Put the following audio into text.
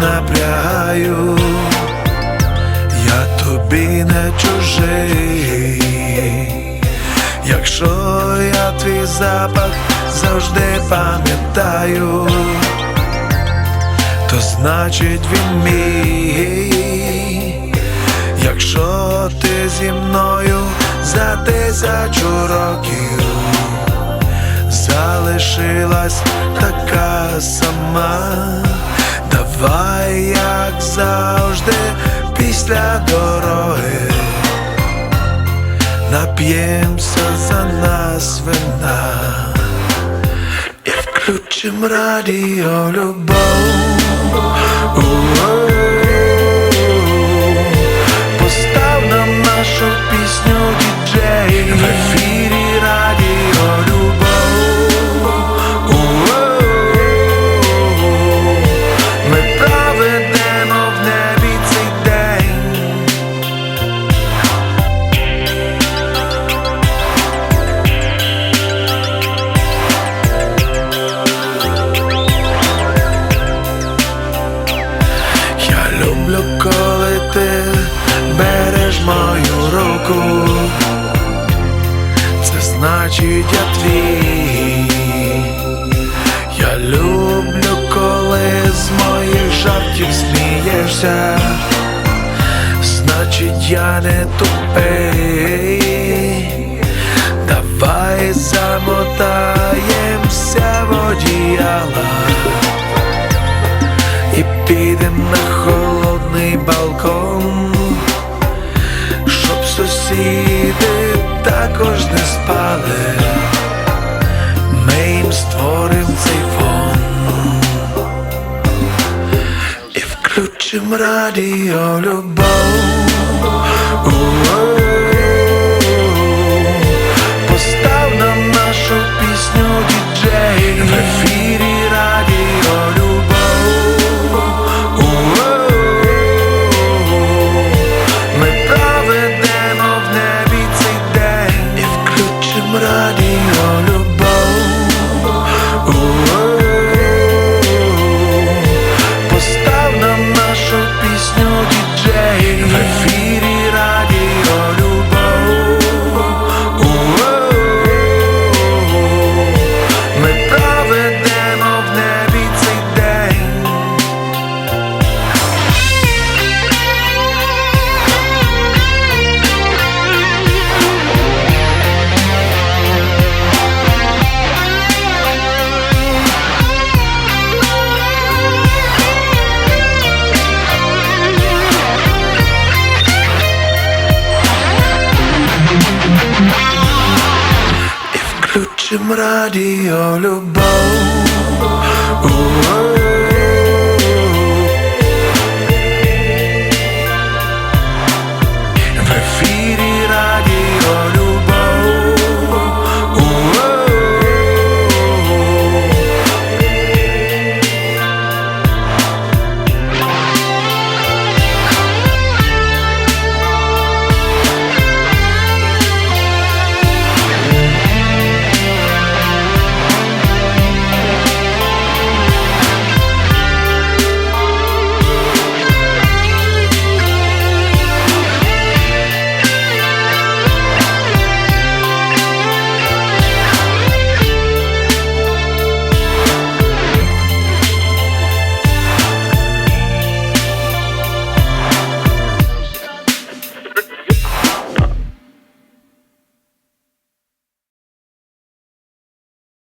напрягаю, я тобі не чужий, якщо я твій запах завжди пам'ятаю, то значить він мій, якщо ти зі мною за тисячу років залишилась така сама давай, як завжди, після дороги нап'ємося за нас вина і включим радіо любов. Руку, це значить я твій. Я люблю, коли з моїх жартів смієшся, значить я не тупий. Давай замотаємося в одіяла і підем на холодний балкон, сусіди також не спали. Ми їм створим цей фон і включим радіо любов. Радіо любов.